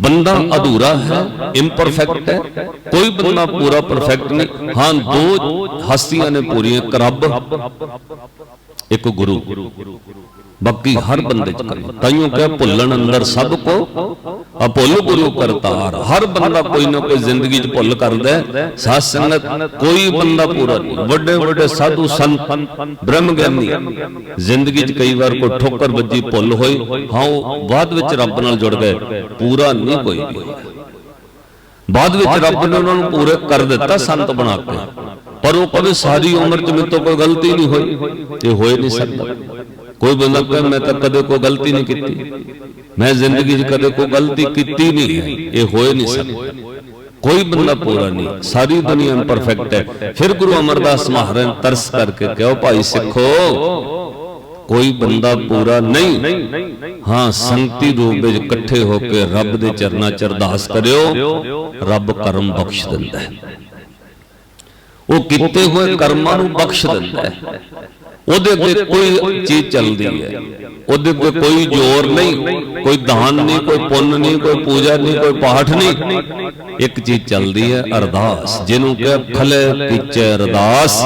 ਬੰਦਾ ਅਧੂਰਾ ਹੈ ਇੰਪਰਫੈਕਟ ਹੈ, ਕੋਈ ਬੰਦਾ ਪੂਰਾ ਪਰਫੈਕਟ ਨਹੀਂ। ਹਾਂ, ਦੋ ਹਸਤੀਆਂ ਨੇ ਪੂਰੀਆਂ, ਇੱਕ ਰੱਬ, ਇੱਕ ਗੁਰੂ। ਬਾਕੀ ਹਰ ਬੰਦੇ ਚ ਕਰਮ ਤਾਈਓ ਕਹੇ ਭੁੱਲਣ ਅੰਦਰ ਸਭ ਕੋ ਆ ਗੁਰੂ ਕਰਤਾਰ। ਹਰ ਬੰਦਾ ਕੋਈ ਨਾ ਕੋਈ ਜ਼ਿੰਦਗੀ ਚ ਭੁੱਲ ਕਰਦਾ ਹੈ। ਸਾਧ ਸੰਗਤ, ਕੋਈ ਬੰਦਾ ਪੂਰਾ ਨਹੀਂ। ਵੱਡੇ ਵੱਡੇ ਸਾਧੂ ਸੰਤ ਬ੍ਰਹਮ ਗਿਆਨੀ ਜ਼ਿੰਦਗੀ ਚ ਕਈ ਵਾਰ ਕੋਈ ਠੋਕਰ ਵੱਜੀ, ਭੁੱਲ ਹੋਈ ਹਾਂ, ਉਹ ਬਾਅਦ ਵਿੱਚ ਰੱਬ ਨਾਲ ਜੁੜ ਗਏ। ਪੂਰਾ ਨਹੀਂ ਕੋਈ। ਹੋਇਆ ਬਾਅਦ ਵਿੱਚ ਰੱਬ ਨੇ ਉਹਨਾਂ ਨੂੰ ਪੂਰੇ ਕਰ ਦਿੱਤਾ, ਸੰਤ ਬਣਾ ਕੇ। ਪਰ ਉਹ ਕਦੇ ਸਾਰੀ ਉਮਰ ਚ ਮੇਰੇ ਤੋਂ ਕੋਈ ਗਲਤੀ ਨਹੀਂ ਹੋਈ। ਇਹ ਹੋਏ ਨਹੀਂ ਸਕਦਾ। ਕੋਈ ਬੰਦਾ ਕਹੇ, ਮੈਂ ਤਾਂ ਕਦੇ ਕੋਈ ਗਲਤੀ ਨਹੀਂ ਕੀਤੀ। ਮੈਂ ਜ਼ਿੰਦਗੀ 'ਚ ਕਦੇ ਕੋਈ ਗਲਤੀ ਕੀਤੀ ਨਹੀਂ ਹੈ। ਇਹ ਹੋਏ ਨਹੀਂ ਸਕਦਾ ਕੋਈ ਬੰਦਾ ਪੂਰਾ ਨਹੀਂ। ਸਾਰੀ ਦੁਨੀਆ ਇੰਪਰਫੈਕਟ ਹੈ। ਫਿਰ ਗੁਰੂ ਅਮਰਦਾਸ ਮਹਾਰਾਜ ਤਰਸ ਕਰਕੇ ਕਿਹਾ, ਭਾਈ ਸਿੱਖੋ, ਕੋਈ ਬੰਦਾ ਪੂਰਾ ਨਹੀਂ। ਹਾਂ, ਸੰਗਤੀ ਰੂਪ ਵਿੱਚ ਇਕੱਠੇ ਹੋ ਕੇ ਰੱਬ ਦੇ ਚਰਨਾਂ 'ਚ ਅਰਦਾਸ ਕਰਿਓ। ਰੱਬ ਕਰਮ ਬਖਸ਼ ਦਿੰਦਾ ਹੈ। ਉਹ ਕੀਤੇ ਹੋਏ ਕਰਮਾਂ ਨੂੰ ਬਖਸ਼ ਦਿੰਦਾ ਹੈ। ਉਹਦੇ ਅੱਗੇ ਕੋਈ ਚੀਜ਼ ਚੱਲਦੀ ਹੈ। ਉਹਦੇ ਅੱਗੇ ਕੋਈ ਜ਼ੋਰ ਨਹੀਂ ਕੋਈ ਦਾਨ ਨਹੀਂ ਕੋਈ ਪੁੰਨ ਨਹੀਂ ਕੋਈ ਪੂਜਾ ਨਹੀਂ ਕੋਈ ਪਾਠ ਨਹੀਂ। ਇੱਕ ਚੀਜ਼ ਚੱਲਦੀ ਹੈ ਅਰਦਾਸ। ਜਿਹਨੂੰ ਕਹੇ ਫਲੇ ਕੀਚੇ ਅਰਦਾਸ।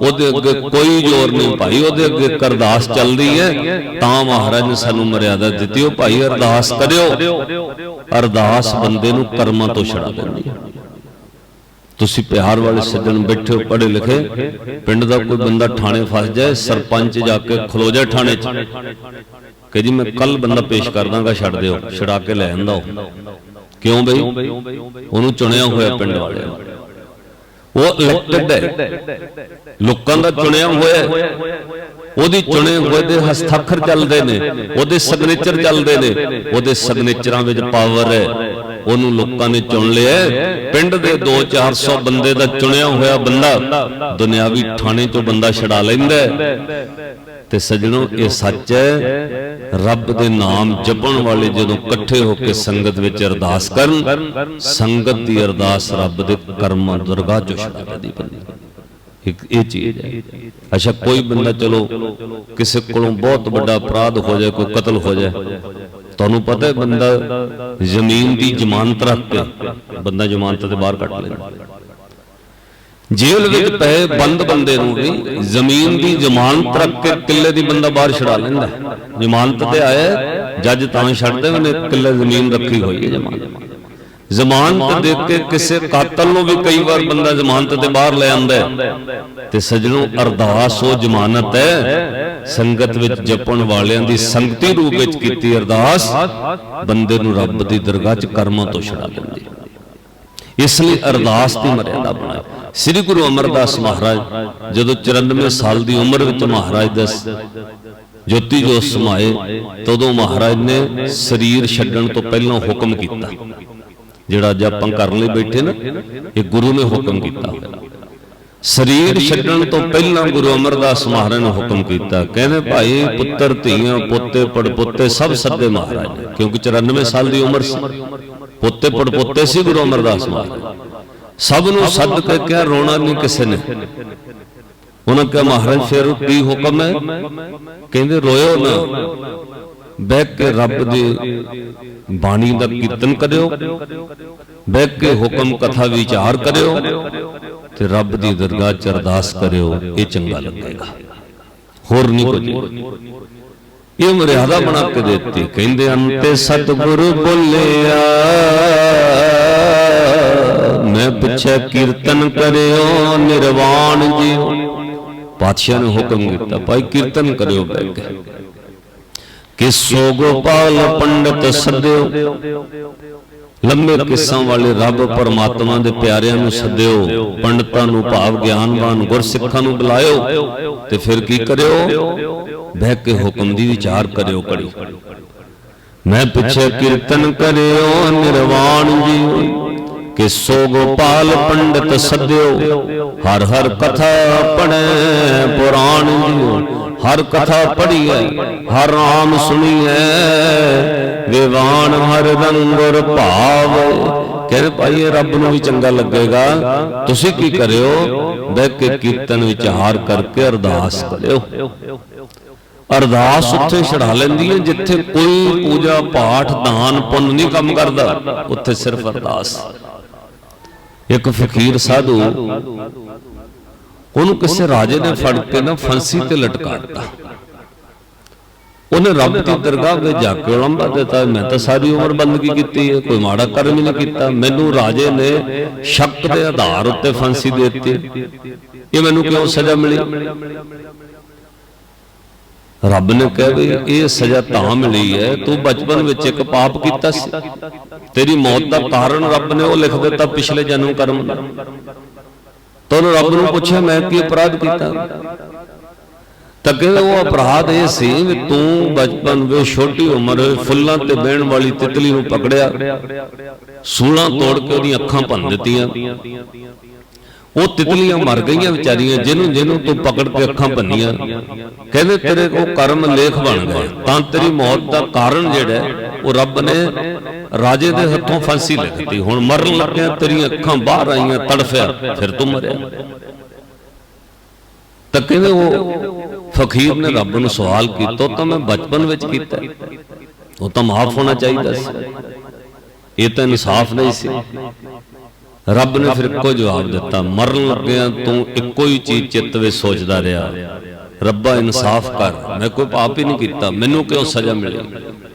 ਉਹਦੇ ਅੱਗੇ ਕੋਈ ਜ਼ੋਰ ਨਹੀਂ ਭਾਈ ਉਹਦੇ ਅੱਗੇ ਅਰਦਾਸ ਚੱਲਦੀ ਹੈ। ਤਾਂ ਮਹਾਰਾਜ ਨੇ ਸਾਨੂੰ ਮਰਿਆਦਾ ਦਿੱਤੀ। ਉਹ ਭਾਈ ਅਰਦਾਸ ਕਰਿਓ। ਅਰਦਾਸ ਬੰਦੇ ਨੂੰ ਕਰਮਾਂ ਤੋਂ ਛੁਡਾ ਦਿੰਦੀ ਹੈ। ਤੁਸੀਂ ਪਿਆਰ ਵਾਲੇ ਸੱਜਣ ਬੈਠੇ ਹੋ, ਪੜ੍ਹੇ ਲਿਖੇ, ਪਿੰਡ ਦਾ ਕੋਈ ਬੰਦਾ ਥਾਣੇ ਫਸ ਜਾਏ, ਸਰਪੰਚ ਜਾ ਕੇ ਖਲੋ ਜਾਏ ਥਾਣੇ 'ਚ। ਕਿ ਜੀ, ਮੈਂ ਕੱਲ ਬੰਦਾ ਪੇਸ਼ ਕਰ ਦਾਂਗਾ, ਛੱਡ ਦਿਓ, ਛੁਡਾ ਕੇ ਲੈ ਆਂਦਾ ਕਿਉਂ ਬਈ? ਉਹਨੂੰ ਚੁਣਿਆ ਹੋਇਆ ਪਿੰਡ ਵਾਲਿਆਂ ਨੇ। ਉਹ ਇਲੈਕਟਡ ਹੈ। ਲੋਕਾਂ ਦਾ ਚੁਣਿਆ ਹੋਇਆ ਉਹਦੀ ਚੁਣੇ ਹੋਏ ਦੇ ਹਸਤਾਖਰ ਚੱਲਦੇ ਨੇ, ਉਹਦੇ ਸਿਗਨੇਚਰ ਚੱਲਦੇ ਨੇ, ਉਹਦੇ ਸਿਗਨੇਚਰਾਂ ਵਿੱਚ ਪਾਵਰ ਹੈ। ਉਹਨੂੰ ਲੋਕਾਂ ਨੇ ਚੁਣ ਲਿਆ ਪਿੰਡ ਦੇ 2-400 ਬੰਦੇ ਦਾ ਚੁਣਿਆ ਹੋਇਆ ਬੰਦਾ ਦੁਨਿਆਵੀ ਥਾਣੇ ਤੋਂ ਬੰਦਾ ਛਡਾ ਲੈਂਦਾ ਤੇ ਸਜਣੋ, ਇਹ ਸੱਚ ਹੈ, ਰੱਬ ਦੇ ਨਾਮ ਜਪਣ ਵਾਲੇ ਜਦੋਂ ਇਕੱਠੇ ਹੋ ਕੇ ਸੰਗਤ ਵਿੱਚ ਅਰਦਾਸ ਕਰਨ, ਸੰਗਤ ਦੀ ਅਰਦਾਸ ਰੱਬ ਦੇ ਕਰਮਾਂ ਦਰਗਾਹ ਚੋਂ ਛਡਾ ਦੀ ਬੰਦੀ ਇੱਕ ਇਹ ਚੀਜ਼ ਹੈ। ਅੱਛਾ, ਕੋਈ ਬੰਦਾ ਚਲੋ ਕਿਸੇ ਕੋਲੋਂ ਬਹੁਤ ਵੱਡਾ ਅਪਰਾਧ ਹੋ ਜਾਏ, ਕੋਈ ਕਤਲ ਹੋ ਜਾਏ ਤੁਹਾਨੂੰ ਪਤਾ ਹੈ ਬੰਦਾ ਜ਼ਮੀਨ ਦੀ ਜ਼ਮਾਨਤ ਰੱਖ ਕੇ ਬੰਦਾ ਜ਼ਮਾਨਤ ਤੇ ਬਾਹਰ ਕੱਢ ਲੈਂਦਾ। ਜੇਲ੍ਹ ਵਿੱਚ ਪਏ ਬੰਦ ਬੰਦੇ ਨੂੰ ਵੀ ਜ਼ਮੀਨ ਦੀ ਜ਼ਮਾਨਤ ਰੱਖ ਕੇ ਕਿੱਲੇ ਦੀ ਬੰਦਾ ਬਾਹਰ ਛਡਾ ਲੈਂਦਾ ਜ਼ਮਾਨਤ ਤੇ ਆਇਆ ਜੱਜ ਤਾਂ ਛੱਡਦੇ ਉਹਨੇ ਕਿੱਲੇ ਜ਼ਮੀਨ ਰੱਖੀ ਹੋਈ ਹੈ ਜ਼ਮਾਨਤ। ਜ਼ਮਾਨਤ ਦੇ ਕੇ ਕਿਸੇ ਕਾਤਲ ਨੂੰ ਵੀ ਕਈ ਵਾਰ ਬੰਦਾ ਜ਼ਮਾਨਤ ਤੇ ਬਾਹਰ ਲੈ ਆਂਦਾ ਤੇ ਸਜਣੋ ਅਰਦਾਸ, ਉਹ ਜ਼ਮਾਨਤ ਹੈ ਸੰਗਤ ਵਿੱਚ ਜਪਣ ਵਾਲਿਆਂ ਦੀ ਸੰਗਤੀ ਰੂਪ ਵਿੱਚ ਕੀਤੀ ਅਰਦਾਸ ਬੰਦੇ ਨੂੰ ਰੱਬ ਦੀ ਦਰਗਾਹ 'ਚ ਕਰਮਾਂ ਤੋਂ ਛੁਡਾ ਦਿੰਦੀ ਹੈ। ਇਸ ਲਈ ਅਰਦਾਸ ਦੀ ਮਰਿਆਦਾ ਬਣਾਈ। ਸ੍ਰੀ ਗੁਰੂ ਅਮਰਦਾਸ ਮਹਾਰਾਜ ਜਦੋਂ 94 ਸਾਲ ਦੀ ਉਮਰ ਵਿੱਚ ਮਹਾਰਾਜ ਦਾ ਜੋਤੀ ਜੋਤ ਸਮਾਏ ਤਦੋਂ ਮਹਾਰਾਜ ਨੇ ਸਰੀਰ ਛੱਡਣ ਤੋਂ ਪਹਿਲਾਂ ਹੁਕਮ ਕੀਤਾ। ਜਿਹੜਾ ਅੱਜ ਆਪਾਂ ਕਰਨ ਲਈ ਬੈਠੇ ਨਾ ਇਹ ਗੁਰੂ ਨੇ ਹੁਕਮ ਕੀਤਾ। ਹੋਇਆ ਸਰੀਰ ਛੱਡਣ ਤੋਂ ਪਹਿਲਾਂ ਗੁਰੂ ਅਮਰਦਾਸ ਮਹਾਰਾਜ ਨੇ ਹੁਕਮ ਕੀਤਾ। ਕਹਿੰਦੇ ਭਾਈ ਪੁੱਤਰ ਧੀਆਂ ਪੋਤੇ ਪੜਪੋਤੇ ਸਭ ਸੱਦੇ ਮਹਾਰਾਜ ਕਿਉਂਕਿ 94 ਸਾਲ ਦੀ ਉਮਰ ਸੀ। ਪੋਤੇ ਪੜਪੋਤੇ ਸੀ ਗੁਰੂ ਅਮਰਦਾਸ ਮਹਾਰਾਜ ਸਭ ਨੂੰ ਸੱਦ ਕੇ ਕਿਹਾ ਰੋਣਾ ਨਹੀਂ ਕਿਸੇ ਨੇ ਉਹਨਾਂ ਕਿਹਾ ਮਹਾਰਾਜ ਫਿਰ ਕੀ ਹੁਕਮ ਹੈ? ਕਹਿੰਦੇ ਰੋਇਓ ਨਾ। ਬਹਿ ਕੇ ਰੱਬ ਦੀ ਬਾਣੀ ਦਾ ਕੀਰਤਨ ਕਰਿਓ। ਬਹਿ ਕੇ ਹੁਕਮ ਕਥਾ ਵਿਚਾਰ ਕਰਿਓ। ਤੇ ਰੱਬ ਦੀ ਦਰਗਾਹ ਚ ਅਰਦਾਸ ਕਰਿਓ, ਇਹ ਚੰਗਾ ਲੱਗੇਗਾ। ਹੋਰ ਨਹੀਂ ਕੁਝ। ਇਹ ਮਰਿਆਦਾ ਬਣਾ ਕੇ ਦਿੱਤੀ। ਕਹਿੰਦੇ ਅੰਤੇ ਸਤਿਗੁਰ ਬੋਲਿਆ, ਮੈਂ ਪਿੱਛੇ ਕੀਰਤਨ ਕਰਿਓ, ਨਿਰਵਾਣ ਜੀਓ। ਪਾਤਸ਼ਾਹ ਨੇ ਹੁਕਮ ਕੀਤਾ, ਭਾਈ ਕੀਰਤਨ ਕਰਿਓ ਬਹਿ ਕੇ। ਕਿਸੋ ਗੋਪਾਲ ਪੰਡਤ ਸੱਦਿਓ। ਲੰਮੇ ਕਿੱਸਾਂ ਵਾਲੇ ਰੱਬ ਪਰਮਾਤਮਾ ਦੇ ਪਿਆਰਿਆਂ ਨੂੰ ਸੱਦਿਓ, ਪੰਡਤਾਂ ਨੂੰ ਭਾਵ ਗਿਆਨਵਾਨ ਗੁਰਸਿੱਖਾਂ ਨੂੰ ਬੁਲਾਇਓ ਤੇ ਫਿਰ ਕੀ ਕਰਿਓ? ਬਹਿ ਕੇ ਹੁਕਮ ਦੀ ਵਿਚਾਰ ਕਰਿਓ ਕੜੀ ਮੈਂ ਪਿੱਛੇ ਕੀਰਤਨ ਕਰਿਓ, ਨਿਰਵਾਣ ਜੀ, ਕਿ ਸੋ ਗੋਪਾਲ ਪੰਡਤ ਸੱਦਿਓ, ਹਰ ਹਰ ਕਥਾ ਪੜੈ ਪੁਰਾਣ ਜੀ। ਹਰ ਕਥਾ ਪੜੀਐ ਹਰ ਨਾਮ ਸੁਣੀਐ। ਵਿਵਾਨ ਹਰ ਰੰਗੁਰ ਭਾਵ ਕਹਿੰਦੇ ਭਾਈ ਰੱਬ ਨੂੰ ਵੀ ਚੰਗਾ ਲੱਗੇਗਾ। ਤੁਸੀਂ ਕੀ ਕਰਿਓ? ਬਹਿ ਕੇ ਕੀਰਤਨ ਵਿਚਾਰ ਕਰਕੇ ਅਰਦਾਸ ਕਰਿਓ। ਅਰਦਾਸ ਉੱਥੇ ਛੜਾ ਲੈਂਦੀ ਹੈ ਜਿੱਥੇ ਕੋਈ ਪੂਜਾ, ਪਾਠ, ਦਾਨ, ਪੁੰਨ ਨਹੀਂ ਕੰਮ ਕਰਦਾ। ਉੱਥੇ ਸਿਰਫ ਅਰਦਾਸ। ਇੱਕ ਫਕੀਰ ਸਾਧੂ ਉਹਨੂੰ ਕਿਸੇ ਰਾਜੇ ਨੇ ਫੜ ਕੇ ਨਾ ਫਾਂਸੀ ਤੇ ਲਟਕਾ ਦਿੱਤਾ ਉਹਨੇ ਰੱਬ ਦੀ ਦਰਗਾਹ ਵਿੱਚ ਜਾ ਕੇ ਉਲੰਭਾ ਦਿੱਤਾ। ਮੈਂ ਤਾਂ ਸਾਰੀ ਉਮਰ ਬੰਦਗੀ ਕੀਤੀ ਹੈ ਕੋਈ ਮਾੜਾ ਕਰਮ ਨਹੀਂ ਕੀਤਾ। ਮੈਨੂੰ ਰਾਜੇ ਨੇ ਸ਼ੱਕ ਦੇ ਆਧਾਰ ਉੱਤੇ ਫਾਂਸੀ ਦੇ ਦਿੱਤੀ। ਇਹ ਮੈਨੂੰ ਕਿਉਂ ਸਜ਼ਾ ਮਿਲੀ? ਰੱਬ ਨੇ ਕਿਹਾ ਵੀ ਇਹ ਸਜ਼ਾ ਤਾਂ ਮਿਲੀ ਹੈ। ਤੂੰ ਬਚਪਨ ਵਿੱਚ ਇੱਕ ਪਾਪ ਕੀਤਾ ਸੀ। ਤੇਰੀ ਮੌਤ ਦਾ ਕਾਰਨ ਰੱਬ ਨੇ ਉਹ ਲਿਖ ਦਿੱਤਾ ਪਿਛਲੇ ਜਨਮ ਕਰਮ ਦਾ ਤਾਂ ਉਹਨੇ ਰੱਬ ਨੂੰ ਪੁੱਛਿਆ ਮੈਂ ਕੀ ਅਪਰਾਧ ਕੀਤਾ? ਤਾਂ ਕਹਿੰਦੇ ਉਹ ਅਪਰਾਧ ਇਹ ਸੀ ਵੀ ਤੂੰ ਬਚਪਨ ਵਿੱਚ ਛੋਟੀ ਉਮਰ ਫੁੱਲਾਂ ਤੇ ਬਹਿਣ ਵਾਲੀ ਤਿਤਲੀ ਨੂੰ ਪਕੜਿਆ ਸੂਲਾਂ ਤੋੜ ਕੇ ਉਹਦੀਆਂ ਅੱਖਾਂ ਭੰਨ ਦਿੱਤੀਆਂ। ਉਹ ਤਿਤਲੀਆਂ ਮਰ ਗਈਆਂ ਵਿਚਾਰੀਆਂ ਜਿਹਨੂੰ ਜਿਹਨੂੰ ਤੂੰ ਪਕੜ ਕੇ ਅੱਖਾਂ ਭੰਨੀਆਂ। ਕਹਿੰਦੇ ਤੇਰੇ ਉਹ ਕਰਮ ਲੇਖ ਬਣ ਗਏ। ਤਾਂ ਤੇਰੀ ਮੌਤ ਦਾ ਕਾਰਨ ਜਿਹੜਾ ਉਹ ਰੱਬ ਨੇ ਰਾਜੇ ਦੇ ਹੱਥੋਂ ਫਾਂਸੀ ਲੈ ਦਿੱਤੀ। ਹੁਣ ਮਰਨ ਲੱਗਿਆ ਤੇਰੀਆਂ ਅੱਖਾਂ ਬਾਹਰ ਆਈਆਂ, ਤੜਫਿਆ, ਫਿਰ ਤੂੰ ਮਰਿਆ। ਤਾਂ ਕਹਿੰਦੇ ਉਹ ਫਕੀਰ ਨੇ ਰੱਬ ਨੂੰ ਸਵਾਲ ਕੀਤਾ ਤਾਂ ਮੈਂ ਬਚਪਨ ਵਿੱਚ ਕੀਤਾ। ਉਹ ਤਾਂ ਮਾਫ ਹੋਣਾ ਚਾਹੀਦਾ ਸੀ। ਇਹ ਤਾਂ ਇਨਸਾਫ ਨਹੀਂ ਸੀ। ਰੱਬ ਨੇ ਫਿਰ ਇੱਕੋ ਜਵਾਬ ਦਿੱਤਾ, ਮਰਨ ਲੱਗਿਆ ਤੂੰ ਇੱਕੋ ਹੀ ਚੀਜ਼ ਚਿੱਤ ਵਿੱਚ ਸੋਚਦਾ ਰਿਹਾ। ਰੱਬਾ ਇਨਸਾਫ ਕਰ। ਮੈਂ ਕੋਈ ਪਾਪ ਹੀ ਨਹੀਂ ਕੀਤਾ। ਮੈਨੂੰ ਕਿਉਂ ਸਜ਼ਾ ਮਿਲੀ?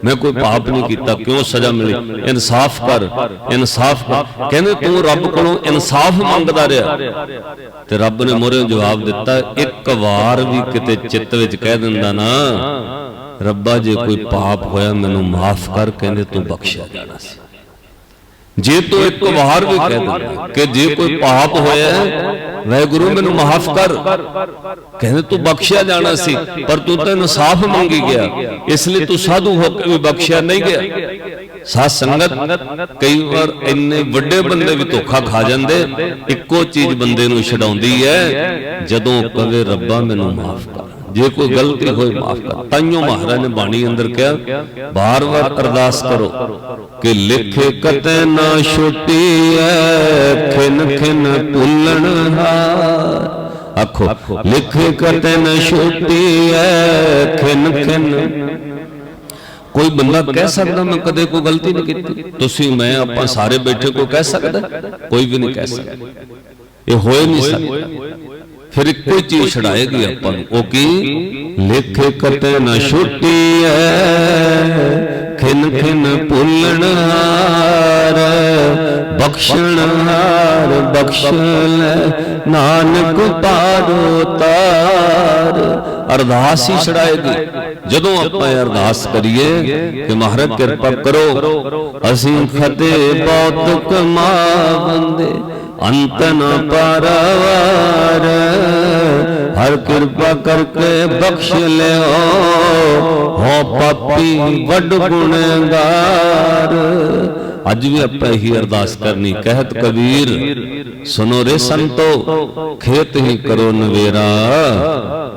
ਮੈਂ ਕੋਈ ਪਾਪ ਨਹੀਂ ਕੀਤਾ ਕਿਉਂ ਸਜ਼ਾ ਮਿਲੀ? ਇਨਸਾਫ ਕਰ ਇਨਸਾਫ ਕਰ ਕਹਿੰਦੇ ਤੂੰ ਰੱਬ ਕੋਲੋਂ ਇਨਸਾਫ ਮੰਗਦਾ ਰਿਹਾ। ਤੇ ਰੱਬ ਨੇ ਮੋਰੇ ਜਵਾਬ ਦਿੱਤਾ ਇੱਕ ਵਾਰ ਵੀ ਕਿਤੇ ਚਿੱਤ ਵਿੱਚ ਕਹਿ ਦਿੰਦਾ ਨਾ ਰੱਬਾ ਜੇ ਕੋਈ ਪਾਪ ਹੋਇਆ ਮੈਨੂੰ ਮਾਫ ਕਰ ਕਹਿੰਦੇ ਤੂੰ ਬਖਸ਼ਿਆ ਜਾਣਾ ਸੀ। ਜੇ ਤੂੰ ਇੱਕ ਵਾਰ ਵੀ ਕਹਿ ਦਿੰਦਾ ਕਿ ਜੇ ਕੋਈ ਪਾਪ ਹੋਇਆ ਵੈਗੁਰੂ ਮੈਨੂੰ ਮਾਫ ਕਰ। ਕਹਿੰਦੇ ਤੂੰ ਬਖਸ਼ਿਆ ਜਾਣਾ ਸੀ ਪਰ ਤੂੰ ਤਾਂ ਇਨਸਾਫ ਮੰਗੀ ਗਿਆ। ਇਸ ਲਈ ਤੂੰ ਸਾਧੂ ਹੋ ਕੇ ਵੀ ਬਖਸ਼ਿਆ ਨਹੀਂ ਗਿਆ। ਸਾਧ ਸੰਗਤ ਕਈ ਵਾਰ ਇੰਨੇ ਵੱਡੇ ਬੰਦੇ ਵੀ ਧੋਖਾ ਖਾ ਜਾਂਦੇ, ਇੱਕੋ ਚੀਜ਼ ਬੰਦੇ ਨੂੰ ਛਡਾਉਂਦੀ ਹੈ, ਜਦੋਂ ਕਵੇ ਰੱਬਾ, ਮੈਨੂੰ ਮਾਫ ਕਰ। ਜੇ ਕੋਈ ਗਲਤੀ ਹੋਈ, ਮਾਫ ਕਰ। ਤਾਈਓ ਮਹਾਰਾਜ ਨੇ ਬਾਣੀ ਅੰਦਰ ਕਿਹਾ, ਬਾਰ-ਬਾਰ ਅਰਦਾਸ ਕਰੋ ਕਿ ਲਿਖੇ ਕਤੈ ਨਾ ਛੁੱਟੀ ਐ ਖਿਨ ਖਿਨ ਭੁੱਲਣ ਹਾਰ। ਆਖੋ, ਲਿਖੇ ਕਤੈ ਨਾ ਛੁੱਟੀ ਐ ਖਿਨ ਖਿਨ ਕੋਈ ਬੰਦਾ ਕਹਿ ਸਕਦਾ ਮੈਂ ਕਦੇ ਕੋਈ ਗਲਤੀ ਨਹੀਂ ਕੀਤੀ। ਤੁਸੀਂ ਮੈਂ ਆਪਾਂ ਸਾਰੇ ਬੈਠੇ ਕੋਈ ਕਹਿ ਸਕਦਾ? ਕੋਈ ਵੀ ਨਹੀਂ ਕਹਿ ਸਕਦਾ। ਇਹ ਹੋਏ ਨਹੀਂ ਸਕਦਾ। ਫਿਰ ਇੱਕੋ ਹੀ ਚੀਜ਼ ਛਡਾਏਗੀ ਆਪਾਂ ਨੂੰ। ਉਹ ਕੀ? ਲਿਖ ਕਤੇ ਨਾ ਛੁੱਟੀ ਐ ਖਿਨ ਖਿਨ ਭੁੱਲਣ ਹਾਰ ਬਖਸ਼ਣ ਹਾਰ ਬਖਸ਼ ਲੈ। ਨਾਨਕ ਪਾਰੋ ਤਾਰ। ਅਰਦਾਸ ਹੀ ਛੜਾਏਗੀ ਜਦੋਂ ਆਪਾਂ ਅਰਦਾਸ ਕਰੀਏ ਕਿ ਮਹਾਰਾਜ ਕਿਰਪਾ ਕਰੋ, ਅਸੀਂ ਫਤਿਹ ਬਹੁਤ ਕਮਾਵੰਦੇ, ਅੰਤ ਨ ਪਰਵਾਰ। ਹਰ ਕਿਰਪਾ ਕਰਕੇ ਬਖਸ਼ ਲਿਓ, ਹੋ ਪਾਪੀ ਵੱਡ ਗੁਣਗਾਰ। ਅੱਜ ਵੀ ਆਪਾਂ ਇਹੀ ਅਰਦਾਸ ਕਰਨੀ, ਕਹਿਤ ਕਬੀਰ ਸੁਨੋ ਰੇ ਸੰਤੋ, ਖੇਤ ਹੀ ਕਰੋ ਨਵੇਰਾ।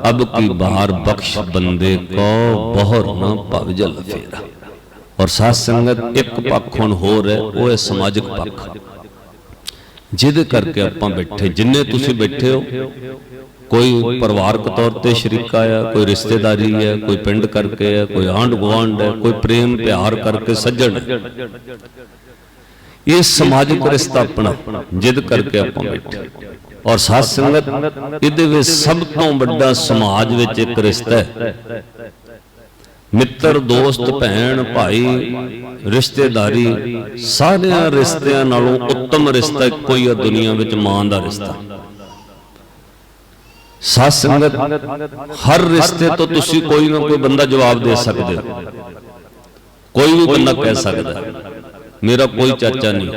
ਅਬ ਕੀ ਬਾਹਰ ਬਖਸ਼ ਬੰਦੇ ਕੋ, ਬਹੁਰ ਨਾ ਭਵ ਜਲ ਔਰ ਸਾਧ ਸੰਗਤ ਇੱਕ ਪੱਖ ਹੁਣ ਹੋਰ ਹੈ, ਉਹ ਹੈ ਸਮਾਜਿਕ ਪੱਖ। ਜਿਹਦੇ ਕਰਕੇ ਆਪਾਂ ਬੈਠੇ, ਜਿੰਨੇ ਤੁਸੀਂ ਬੈਠੇ ਹੋ, ਕੋਈ ਪਰਿਵਾਰਕ ਤੌਰ ਤੇ ਸ਼ਰੀਕਾ ਆ ਕੋਈ ਰਿਸ਼ਤੇਦਾਰੀ ਹੈ, ਕੋਈ ਪਿੰਡ ਕਰਕੇ ਹੈ, ਕੋਈ ਆਂਢ ਗੁਆਂਢ ਹੈ, ਕੋਈ ਪ੍ਰੇਮ ਪਿਆਰ ਕਰਕੇ ਸੱਜਣ ਇਹ ਸਮਾਜਿਕ ਰਿਸ਼ਤਾ ਆਪਣਾ ਜਿੱਦ ਕਰਕੇ ਆਪਾਂ ਬੈਠੇ ਔਰ ਸਾਧ ਸੰਗਤ, ਇਹਦੇ ਵਿੱਚ ਸਭ ਤੋਂ ਵੱਡਾ ਸਮਾਜ ਵਿੱਚ ਇੱਕ ਰਿਸ਼ਤਾ ਹੈ। ਮਿੱਤਰ, ਦੋਸਤ, ਭੈਣ, ਭਾਈ, ਰਿਸ਼ਤੇਦਾਰੀ, ਸਾਰਿਆਂ ਰਿਸ਼ਤਿਆਂ ਨਾਲੋਂ ਉੱਤਮ ਰਿਸ਼ਤਾ ਇੱਕੋ ਹੀ ਆ ਦੁਨੀਆ ਵਿੱਚ ਮਾਂ ਦਾ ਰਿਸ਼ਤਾ। ਸਾਧ ਸੰਗਤ, ਹਰ ਰਿਸ਼ਤੇ ਤੋਂ ਤੁਸੀਂ ਕੋਈ ਨਾ ਕੋਈ ਬੰਦਾ ਜਵਾਬ ਦੇ ਸਕਦੇ ਹੋ। ਕੋਈ ਵੀ ਬੰਦਾ ਕਹਿ ਸਕਦਾ ਮੇਰਾ ਕੋਈ ਚਾਚਾ ਨਹੀਂ,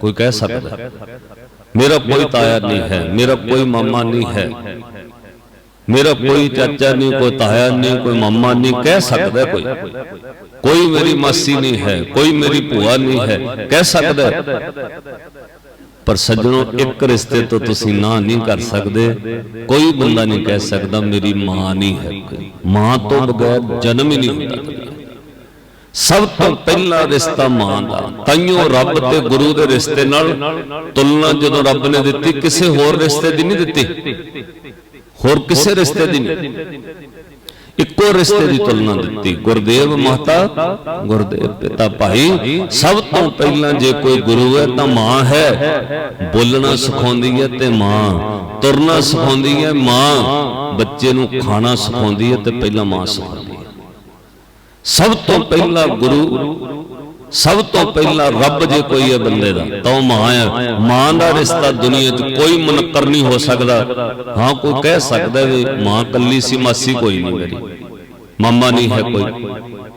ਕੋਈ ਕਹਿ ਸਕਦਾ। ਮੇਰਾ ਕੋਈ ਤਾਇਆ ਨਹੀਂ ਹੈ, ਮੇਰਾ ਕੋਈ ਮਾਮਾ ਨਹੀਂ ਹੈ। ਮੇਰਾ ਕੋਈ ਚਾਚਾ ਨਹੀਂ, ਕੋਈ ਤਾਇਆ ਨਹੀਂ, ਕੋਈ ਮਾਮਾ ਨਹੀਂ, ਕਹਿ ਸਕਦਾ ਕੋਈ। ਕੋਈ ਮੇਰੀ ਮਾਸੀ ਨਹੀਂ ਹੈ, ਕੋਈ ਮੇਰੀ ਭੂਆ ਨਹੀਂ ਹੈ, ਕਹਿ ਸਕਦਾ ਪਰ ਸੱਜਣੋ, ਇੱਕ ਰਿਸ਼ਤੇ ਤੋਂ ਤੁਸੀਂ ਨਾ ਨਹੀਂ ਕਰ ਸਕਦੇ, ਕੋਈ ਬੰਦਾ ਨਹੀਂ ਕਹਿ ਸਕਦਾ ਮੇਰੀ ਮਾਂ ਨਹੀਂ ਹੈ। ਮਾਂ ਤੋਂ ਬਗੈਰ ਜਨਮ ਹੀ ਨਹੀਂ ਹੁੰਦਾ। ਸਭ ਤੋਂ ਪਹਿਲਾ ਰਿਸ਼ਤਾ ਮਾਂ ਦਾ। ਤਾਈਓ ਰੱਬ ਤੇ ਗੁਰੂ ਦੇ ਰਿਸ਼ਤੇ ਨਾਲ ਤੁਲਨਾ ਜਦੋਂ ਰੱਬ ਨੇ ਦਿੱਤੀ, ਕਿਸੇ ਹੋਰ ਰਿਸ਼ਤੇ ਦੀ ਨਹੀਂ ਦਿੱਤੀ। ਹੋਰ ਕਿਸੇ ਰਿਸ਼ਤੇ ਦੀ ਨਹੀਂ। ਇੱਕੋ ਰਿਸ਼ਤੇ ਦੀ ਤੁਲਨਾ ਦਿੱਤੀ। ਗੁਰਦੇਵ ਮਾਤਾ, ਗੁਰਦੇਵ ਪਿਤਾ ਭਾਈ, ਸਭ ਤੋਂ ਪਹਿਲਾਂ ਜੇ ਕੋਈ ਗੁਰੂ ਹੈ ਤਾਂ ਮਾਂ ਹੈ। ਬੋਲਣਾ ਸਿਖਾਉਂਦੀ ਹੈ ਤੇ ਮਾਂ, ਤੁਰਨਾ ਸਿਖਾਉਂਦੀ ਹੈ ਮਾਂ। ਬੱਚੇ ਨੂੰ ਖਾਣਾ ਸਿਖਾਉਂਦੀ ਹੈ ਤੇ ਪਹਿਲਾਂ ਮਾਂ ਸਿਖਾਉਂਦੀ ਸਭ ਤੋਂ ਪਹਿਲਾ ਗੁਰੂ ਸਭ ਤੋਂ ਪਹਿਲਾ ਰੱਬ ਜੇ ਕੋਈ ਹੈ ਬੰਦੇ ਦਾ ਤਾਂ ਮਾਂ ਹੈ। ਮਾਂ ਦਾ ਰਿਸ਼ਤਾ ਦੁਨੀਆ 'ਚ ਕੋਈ ਮੁਨੱਕਰ ਨਹੀਂ ਹੋ ਸਕਦਾ। ਹਾਂ ਕੋਈ ਕਹਿ ਸਕਦਾ ਵੀ ਮਾਂ ਕੱਲੀ ਸੀ ਮਾਸੀ ਕੋਈ ਨਹੀਂ ਮੇਰੀ। ਮਾਮਾ ਨਹੀਂ ਹੈ ਕੋਈ।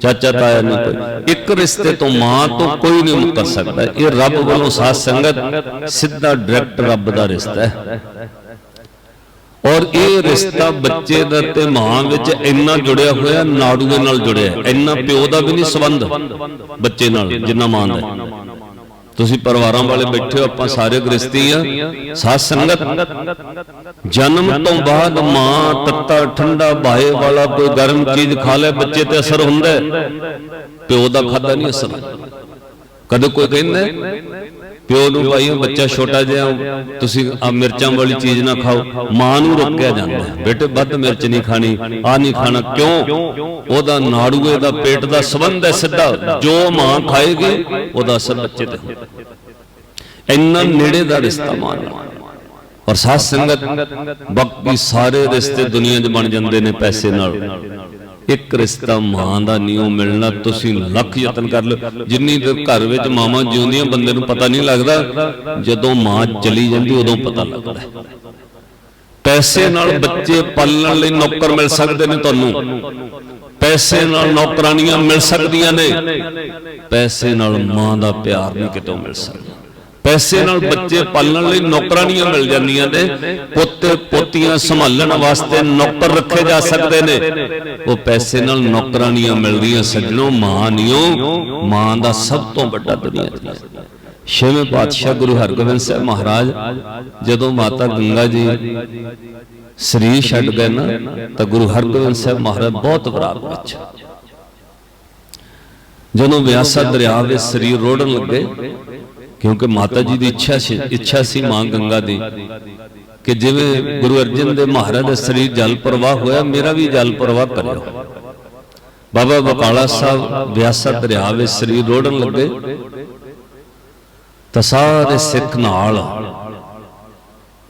ਚਾਚਾ ਤਾਇਆ ਨਹੀਂ ਕੋਈ। ਇੱਕ ਰਿਸ਼ਤੇ ਤੋਂ ਮਾਂ ਤੋਂ ਕੋਈ ਨਹੀਂ ਮੁੱਕਰ ਸਕਦਾ। ਇਹ ਰੱਬ ਵੱਲੋਂ ਸਾਧ ਸੰਗਤ ਸਿੱਧਾ ਡਾਇਰੈਕਟ ਰੱਬ ਦਾ ਰਿਸ਼ਤਾ ਹੈ। ਔਰ ਇਹ ਰਿਸ਼ਤਾ ਬੱਚੇ ਦਾ ਤੇ ਮਾਂ ਵਿੱਚ ਇੰਨਾ ਜੁੜਿਆ ਹੋਇਆ, ਨਾੜੂ ਦੇ ਨਾਲ ਜੁੜਿਆ ਇੰਨਾ ਪਿਓ ਦਾ ਵੀ ਨਹੀਂ ਸੰਬੰਧ ਬੱਚੇ ਨਾਲ, ਜਿੰਨਾ ਮਾਂ ਦਾ ਤੁਸੀਂ ਪਰਿਵਾਰਾਂ ਵਾਲੇ ਬੈਠੇ ਹੋ, ਆਪਾਂ ਸਾਰੇ ਗ੍ਰਸਤੀ ਆ ਸਾਧ ਸੰਗਤ, ਜਨਮ ਤੋਂ ਬਾਅਦ ਮਾਂ ਤੱਤਾ ਠੰਡਾ ਬਾਏ ਵਾਲਾ ਕੋਈ ਗਰਮ ਚੀਜ਼ ਖਾ ਲੈ, ਬੱਚੇ ਤੇ ਅਸਰ ਹੁੰਦਾ ਪਿਓ ਦਾ ਖਾਦਾ ਨਹੀਂ ਅਸਰ। ਕਦੇ ਕੋਈ ਕਹਿੰਦਾ ਪਿਓ ਨੂੰ ਭਾਈ ਉਹ ਬੱਚਾ ਛੋਟਾ ਜਿਹਾ ਤੁਸੀਂ ਆ ਮਿਰਚਾਂ ਵਾਲੀ ਚੀਜ਼ ਨਾ ਖਾਓ ਮਾਂ ਨੂੰ ਰੋਕਿਆ ਜਾਂਦਾ ਬੇਟੇ ਵੱਧ ਮਿਰਚ ਨਹੀਂ ਖਾਣੀ ਆ ਨਹੀਂ ਖਾਣਾ ਕਿਉਂ? ਉਹਦਾ ਨਾੜੂਏ ਦਾ ਪੇਟ ਦਾ ਸੰਬੰਧ ਹੈ ਸਿੱਧਾ। ਜੋ ਮਾਂ ਖਾਏਗੀ ਉਹਦਾ ਅਸਰ ਬੱਚੇ ਤੇ ਹੁੰਦਾ ਇੰਨਾ ਨੇੜੇ ਦਾ ਰਿਸ਼ਤਾ ਮਾਂ ਨਾਲ ਔਰ ਸਾਧ ਸੰਗਤ ਬਾਕੀ ਸਾਰੇ ਰਿਸ਼ਤੇ ਦੁਨੀਆ 'ਚ ਬਣ ਜਾਂਦੇ ਨੇ ਪੈਸੇ ਨਾਲ। ਇੱਕ ਰਿਸ਼ਤਾ ਮਾਂ ਦਾ ਨਹੀਂ ਮਿਲਣਾ ਤੁਸੀਂ ਲੱਖ ਯਤਨ ਕਰ ਲਓ। ਜਿੰਨੀ ਦੇਰ ਘਰ ਵਿੱਚ ਮਾਵਾਂ ਜਿਉਂਦੀਆਂ, ਬੰਦੇ ਨੂੰ ਪਤਾ ਨਹੀਂ ਲੱਗਦਾ, ਜਦੋਂ ਮਾਂ ਚਲੀ ਜਾਂਦੀ, ਉਦੋਂ ਪਤਾ ਲੱਗਦਾ ਪੈਸੇ ਨਾਲ ਬੱਚੇ ਪਾਲਣ ਲਈ ਨੌਕਰ ਮਿਲ ਸਕਦੇ ਨੇ ਤੁਹਾਨੂੰ। ਪੈਸੇ ਨਾਲ ਨੌਕਰਾਨੀਆਂ ਮਿਲ ਸਕਦੀਆਂ ਨੇ। ਪੈਸੇ ਨਾਲ ਮਾਂ ਦਾ ਪਿਆਰ ਨਹੀਂ ਕਿਤੋਂ ਮਿਲ ਸਕਦਾ। ਪੈਸੇ ਨਾਲ ਬੱਚੇ ਪਾਲਣ ਲਈ ਨੌਕਰਾਨੀਆਂ ਮਿਲ ਜਾਂਦੀਆਂ ਨੇ ਪੁੱਤ ਪੋਤੀਆਂ ਸੰਭਾਲਣ ਵਾਸਤੇ ਨੌਕਰ ਰੱਖੇ ਜਾ ਸਕਦੇ ਨੇ। ਉਹ ਪੈਸੇ ਨਾਲ ਨੌਕਰਾਨੀਆਂ ਮਿਲਦੀਆਂ ਸੱਜਣੋ ਮਾਂ ਨਿਓ ਮਾਂ ਦਾ ਸਭ ਤੋਂ ਵੱਡਾ ਦੁਨੀਆ 'ਚ ਛੇਵੇਂ ਪਾਤਸ਼ਾਹ ਗੁਰੂ ਹਰਗੋਬਿੰਦ ਸਾਹਿਬ ਮਹਾਰਾਜ ਜਦੋਂ ਮਾਤਾ ਗੰਗਾ ਜੀ ਸਰੀਰ ਛੱਡ ਗਏ ਨਾ ਤਾਂ ਗੁਰੂ ਹਰਗੋਬਿੰਦ ਸਾਹਿਬ ਮਹਾਰਾਜ ਬਹੁਤ ਵਿਰਾਗ ਵਿੱਚ। ਜਦੋਂ ਵਿਆਸਾ ਦਰਿਆ ਵਿੱਚ ਸਰੀਰ ਰੋੜਨ ਲੱਗੇ ਕਿਉਂਕਿ ਮਾਤਾ ਜੀ ਦੀ ਇੱਛਾ ਸੀ ਇੱਛਾ ਸੀ ਮਾਂ ਗੰਗਾ ਦੀ ਕਿ ਜਿਵੇਂ ਗੁਰੂ ਅਰਜਨ ਦੇ ਮਹਾਰਾਜ ਦਾ ਸਰੀਰ ਜਲ ਪ੍ਰਵਾਹ ਹੋਇਆ, ਮੇਰਾ ਵੀ ਜਲ ਪ੍ਰਵਾਹ ਕਰਿਓ। ਬਾਬਾ ਬਕਾਲਾ ਸਾਹਿਬ ਵਿਆਸਾ ਦਰਿਆ ਵਿੱਚ ਸਰੀਰ ਰੋੜਨ ਲੱਗੇ ਤਾਂ ਸਾਰੇ ਸਿੱਖ ਨਾਲ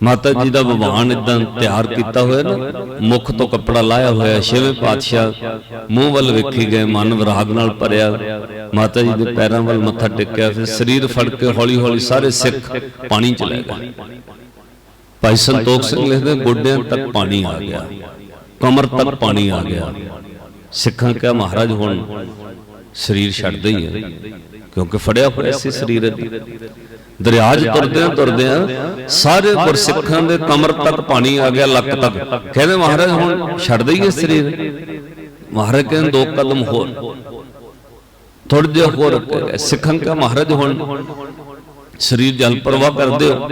ਮਾਤਾ ਜੀ ਦਾ ਵਿਵਾਨ ਇਦਾਂ ਤਿਆਰ ਕੀਤਾ ਹੋਇਆ ਨਾ ਮੁਖ ਤੋਂ ਕੱਪੜਾ ਲਾਇਆ ਹੋਇਆ ਛੇਵੇਂ ਪਾਤਸ਼ਾਹ ਮੂੰਹ ਵੱਲ ਵੇਖੀ ਗਏ ਮਨ ਵਿਰਾਗ ਨਾਲ ਭਰਿਆ। ਮਾਤਾ ਜੀ ਦੇ ਪੈਰਾਂ ਵੱਲ ਮੱਥਾ ਟੇਕਿਆ ਫਿਰ ਸਰੀਰ ਫੜ ਕੇ ਹੌਲੀ ਹੌਲੀ ਸਾਰੇ ਸਿੱਖ ਪਾਣੀ ਚ ਲੈ ਗਏ। ਭਾਈ ਸੰਤੋਖ ਸਿੰਘ ਲਿਖਦੇ ਗੋਡਿਆਂ ਤੱਕ ਪਾਣੀ ਆ ਗਿਆ। ਕਮਰ ਤੱਕ ਪਾਣੀ ਆ ਗਿਆ। ਸਿੱਖਾਂ ਕਿਹਾ ਮਹਾਰਾਜ ਹੁਣ ਸਰੀਰ ਛੱਡਦੇ ਹੀ ਹੈ ਕਿਉਂਕਿ ਫੜਿਆ ਹੋਇਆ ਸੀ ਸਰੀਰ ਦੀ ਦਰਿਆ 'ਚ ਤੁਰਦੇ ਤੁਰਦੇ ਸਾਰੇ ਗੁਰਸਿੱਖਾਂ ਦੇ ਕਮਰ ਤੱਕ ਪਾਣੀ ਆ ਗਿਆ ਲੱਕ ਤੱਕ। ਕਹਿੰਦੇ ਮਹਾਰਾਜ ਹੁਣ ਛੱਡ ਦਈਏ ਸਰੀਰ। ਮਹਾਰਾਜ ਕਹਿੰਦੇ ਦੋ ਕਦਮ ਹੋਰ। ਥੋੜੇ ਜਿਹਾ ਹੋਰ। ਸਿੱਖਾਂ ਕਾ ਮਹਾਰਾਜ ਹੁਣ ਸਰੀਰ ਜਲ ਪ੍ਰਵਾਹ ਕਰਦੇ ਹੋ।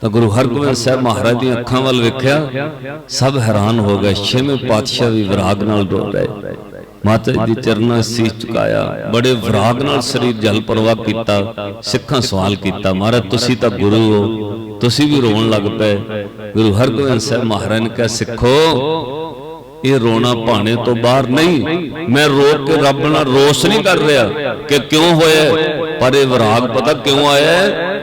ਤਾਂ ਗੁਰੂ ਹਰਗੋਬਿੰਦ ਸਾਹਿਬ ਮਹਾਰਾਜ ਦੀਆਂ ਅੱਖਾਂ ਵੱਲ ਵੇਖਿਆ ਸਭ ਹੈਰਾਨ ਹੋ ਗਏ। ਛੇਵੇਂ ਪਾਤਸ਼ਾਹ ਵੀ ਵਿਰਾਗ ਨਾਲ ਡੋਲ ਰਹੇ ਮਾਤਾ ਜੀ ਚਰਨਾਂ ਸੀਸ ਝੁਕਾਇਆ ਬੜੇ ਵਿਰਾਗ ਨਾਲ ਸਰੀਰ ਜਲ ਪ੍ਰਵਾਹ ਕੀਤਾ, ਸਿੱਖਾਂ ਸਵਾਲ ਕੀਤਾ, ਮਹਾਰਾਜ, ਤੁਸੀਂ ਤਾਂ ਗੁਰੂ ਹੋ, ਤੁਸੀਂ ਵੀ ਰੋਣ ਲੱਗ ਪਏ। ਗੁਰੂ ਹਰਗੋਬਿੰਦ ਸਾਹਿਬ ਮਹਾਰਾਜ ਨੇ ਕਿਹਾ, ਸਿੱਖੋ, ਇਹ ਰੋਣਾ ਭਾਣੇ ਤੋਂ ਬਾਹਰ ਨਹੀਂ। ਮੈਂ ਰੋਕ ਕੇ ਰੱਬ ਨਾਲ ਰੋਸ ਨਹੀਂ ਕਰ ਰਿਹਾ ਕਿ ਕਿਉਂ ਹੋਇਆ ਪਰ ਇਹ ਵਿਰਾਗ ਪਤਾ ਕਿਉਂ ਆਇਆ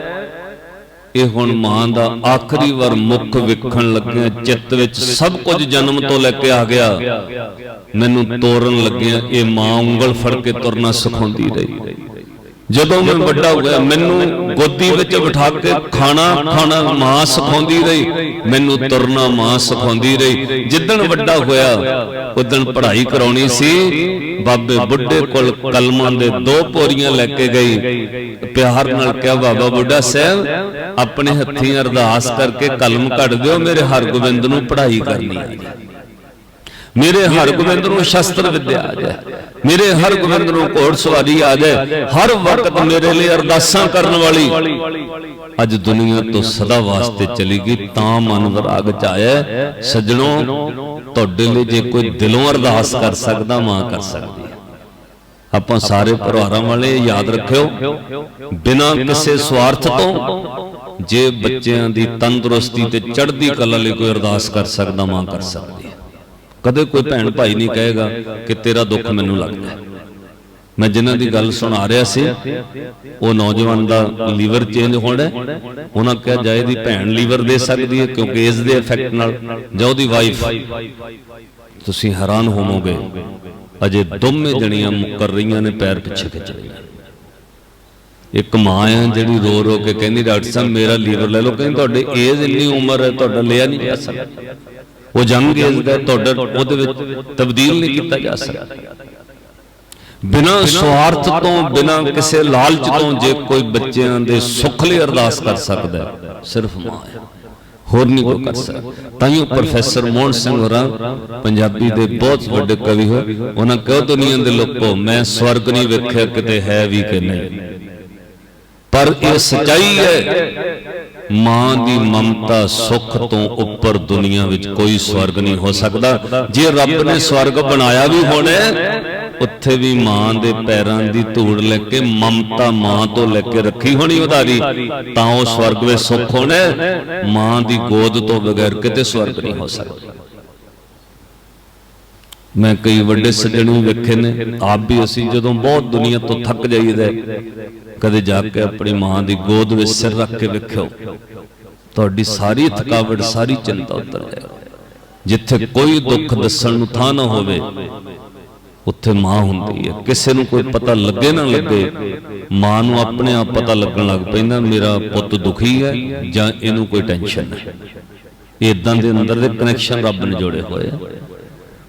ਇਹ ਹੁਣ ਮਾਂ ਦਾ ਆਖਰੀ ਵਾਰ ਮੁੱਖ ਵੇਖਣ ਲੱਗਿਆ, ਚਿੱਤ ਵਿੱਚ ਸਭ ਕੁਝ ਜਨਮ ਤੋਂ ਲੈ ਕੇ ਆ ਗਿਆ। ਮੈਨੂੰ ਤੋਰਨ ਲੱਗਿਆ ਇਹ ਮਾਂ ਉਂਗਲ ਫੜ ਕੇ ਤੁਰਨਾ ਸਿਖਾਉਂਦੀ ਰਹੀ। ਜਦੋਂ ਮੈਂ ਵੱਡਾ ਹੋ ਗਿਆ ਮੈਨੂੰ ਗੋਦੀ ਵਿੱਚ ਬਿਠਾ ਕੇ ਖਾਣਾ ਖਾਣਾ ਮਾਂ ਸਿਖਾਉਂਦੀ ਰਹੀ। ਮੈਨੂੰ ਤੁਰਨਾ ਮਾਂ ਸਿਖਾਉਂਦੀ ਰਹੀ। ਜਿੱਦਣ ਵੱਡਾ ਹੋਇਆ ਉਦਣ ਪੜ੍ਹਾਈ ਕਰਾਉਣੀ ਸੀ। ਬਾਬੇ ਬੁੱਢੇ ਕੋਲ ਕਲਮਾਂ ਦੇ ਦੋ ਪੋਰੀਆਂ ਲੈ ਕੇ ਗਈ। ਪਿਆਰ ਨਾਲ ਕਿਹਾ ਬਾਬਾ ਬੁੱਢਾ ਸਾਹਿਬ ਆਪਣੇ ਹੱਥੀਂ ਅਰਦਾਸ ਕਰਕੇ ਕਲਮ ਕੱਢ ਦਿਓ ਮੇਰੇ ਹਰਗੋਬਿੰਦ ਨੂੰ ਪੜ੍ਹਾਈ ਕਰਨੀ ਹੈ। ਮੇਰੇ ਹਰਗੋਬਿੰਦ ਨੂੰ ਸ਼ਸਤਰ ਵਿਦਿਆ ਆ ਜਾਏ। ਮੇਰੇ ਹਰ ਗੋਬਿੰਦ ਨੂੰ ਘੋੜ ਸਵਾਰੀ ਆ ਜਾਏ ਹਰ ਵਕਤ ਮੇਰੇ ਲਈ ਅਰਦਾਸਾਂ ਕਰਨ ਵਾਲੀ। ਅੱਜ ਦੁਨੀਆ ਤੋਂ ਸਦਾ ਵਾਸਤੇ ਚਲੀ ਗਈ ਤਾਂ ਮਨ ਵਿਰਾਗ ਚ ਆਇਆ ਸੱਜਣੋ, ਤੁਹਾਡੇ ਲਈ ਜੇ ਕੋਈ ਦਿਲੋਂ ਅਰਦਾਸ ਕਰ ਸਕਦਾ, ਮਾਂ ਕਰ ਸਕਦੀ ਹੈ। ਆਪਾਂ ਸਾਰੇ ਪਰਿਵਾਰਾਂ ਵਾਲੇ ਯਾਦ ਰੱਖਿਓ, ਬਿਨਾਂ ਕਿਸੇ ਸਵਾਰਥ ਤੋਂ ਜੇ ਬੱਚਿਆਂ ਦੀ ਤੰਦਰੁਸਤੀ ਤੇ ਚੜ੍ਹਦੀ ਕਲਾ ਲਈ ਕੋਈ ਅਰਦਾਸ ਕਰ ਸਕਦਾ, ਮਾਂ ਕਰ ਸਕਦੀ ਹੈ। ਕਦੇ ਕੋਈ ਭੈਣ ਭਾਈ ਨਹੀਂ ਕਹੇਗਾ ਕਿ ਤੇਰਾ ਦੁੱਖ ਮੈਨੂੰ ਲੱਗਦਾ ਹੈ। ਮੈਂ ਜਿਨ੍ਹਾਂ ਦੀ ਗੱਲ ਸੁਣਾ ਰਿਹਾ ਸੀ ਉਹ ਨੌਜਵਾਨ ਦਾ ਲੀਵਰ ਚੇਂਜ ਹੋਣਾ। ਉਹਨਾਂ ਕਿਹਾ ਜਾਏ ਦੀ ਭੈਣ ਲੀਵਰ ਦੇ ਸਕਦੀ ਹੈ ਕਿਉਂਕਿ ਏਜ ਦੇ ਇਫੈਕਟ ਨਾਲ ਜਾਂ ਉਹਦੀ ਵਾਈਫ ਤੁਸੀਂ ਹੈਰਾਨ ਹੋਵੋਗੇ। ਅਜੇ ਦੋਵੇਂ ਜਣੀਆਂ ਮੁੱਕਰ ਰਹੀਆਂ ਨੇ ਪੈਰ ਪਿੱਛੇ ਖਿੱਚ ਰਹੀਆਂ ਇੱਕ ਮਾਂ ਹੈ ਜਿਹੜੀ ਰੋ ਰੋ ਕੇ ਕਹਿੰਦੀ ਡਾਕਟਰ ਸਾਹਿਬ ਮੇਰਾ ਲੀਵਰ ਲੈ ਲਓ। ਕਹਿੰਦੀ ਤੁਹਾਡੇ ਏਜ ਇੰਨੀ ਉਮਰ ਹੈ ਤੁਹਾਡਾ ਲਿਆ ਨਹੀਂ ਜਾ ਸਕਦਾ। ਉਹ ਜੰਗ ਦਾ ਤੁਹਾਡਾ ਉਹਦੇ ਵਿੱਚ ਤਬਦੀਲ ਨਹੀਂ ਕੀਤਾ ਜਾ ਸਕਦਾ। ਬਿਨਾਂ ਸਵਾਰਥ ਤੋਂ, ਬਿਨਾਂ ਕਿਸੇ ਲਾਲਚ ਤੋਂ ਜੇ ਕੋਈ ਬੱਚਿਆਂ ਦੇ ਸੁੱਖ ਲਈ ਅਰਦਾਸ ਕਰ ਸਕਦਾ ਸਿਰਫ ਮਾਂ ਹੈ। ਹੋਰ ਨਹੀਂ ਕੋਈ ਕਰ ਸਕਦਾ। ਤਾਂ ਹੀ ਉਹ ਪ੍ਰੋਫੈਸਰ ਮੋਹਨ ਸਿੰਘ ਹੋਰਾਂ ਪੰਜਾਬੀ ਦੇ ਬਹੁਤ ਵੱਡੇ ਕਵੀ ਹੋਏ। ਉਹਨਾਂ ਕਿਹਾ ਦੁਨੀਆ ਦੇ ਲੋਕੋ, ਮੈਂ ਸਵਰਗ ਨਹੀਂ ਵੇਖਿਆ ਕਿਤੇ ਹੈ ਵੀ ਕਿ ਨਹੀਂ। ਪਰ ਇਹ ਸਚਾਈ ਹੈ ਮਾਂ ਦੀ ਮਮਤਾ ਸੁੱਖ ਤੋਂ ਉੱਪਰ ਦੁਨੀਆ ਵਿੱਚ ਕੋਈ ਸਵਰਗ ਨਹੀਂ ਹੋ ਸਕਦਾ। ਜੇ ਰੱਬ ਨੇ ਸਵਰਗ ਬਣਾਇਆ ਵੀ ਹੋਣਾ, ਉੱਥੇ ਵੀ ਮਾਂ ਦੇ ਪੈਰਾਂ ਦੀ ਧੂੜ ਲੈ ਕੇ ਮਮਤਾ ਮਾਂ ਤੋਂ ਲੈ ਕੇ ਰੱਖੀ ਹੋਣੀ ਉਧਾਰੀ ਤਾਂ ਉਹ ਸਵਰਗ ਵਿੱਚ ਸੁੱਖ ਹੋਣਾ। ਮਾਂ ਦੀ ਗੋਦ ਤੋਂ ਬਗੈਰ ਕਿਤੇ ਸਵਰਗ ਨਹੀਂ ਹੋ ਸਕਦਾ। ਮੈਂ ਕਈ ਵੱਡੇ ਸੱਜਣ ਵੀ ਵੇਖੇ ਨੇ, ਆਪ ਵੀ ਅਸੀਂ ਜਦੋਂ ਬਹੁਤ ਦੁਨੀਆ ਤੋਂ ਥੱਕ ਜਾਈਦਾ, ਕਦੇ ਜਾ ਕੇ ਆਪਣੀ ਮਾਂ ਦੀ ਗੋਦ ਵਿੱਚ ਸਿਰ ਰੱਖ ਕੇ ਵੇਖਿਓ, ਤੁਹਾਡੀ ਸਾਰੀ ਥਕਾਵਟ, ਸਾਰੀ ਚਿੰਤਾ ਉਤਰ ਜਾਏਗੀ ਜਿੱਥੇ ਕੋਈ ਦੁੱਖ ਦੱਸਣ ਨੂੰ ਥਾਂ ਨਾ ਹੋਵੇ, ਉੱਥੇ ਮਾਂ ਹੁੰਦੀ ਹੈ। ਕਿਸੇ ਨੂੰ ਕੋਈ ਪਤਾ ਲੱਗੇ ਨਾ ਲੱਗੇ, ਮਾਂ ਨੂੰ ਆਪਣੇ ਆਪ ਪਤਾ ਲੱਗਣ ਲੱਗ ਪੈਂਦਾ, ਮੇਰਾ ਪੁੱਤ ਦੁਖੀ ਹੈ ਜਾਂ ਇਹਨੂੰ ਕੋਈ ਟੈਨਸ਼ਨ ਹੈ। ਇਦਾਂ ਦੇ ਅੰਦਰ ਦੇ ਕਨੈਕਸ਼ਨ ਰੱਬ ਨੇ ਜੋੜੇ ਹੋਏ ਆ।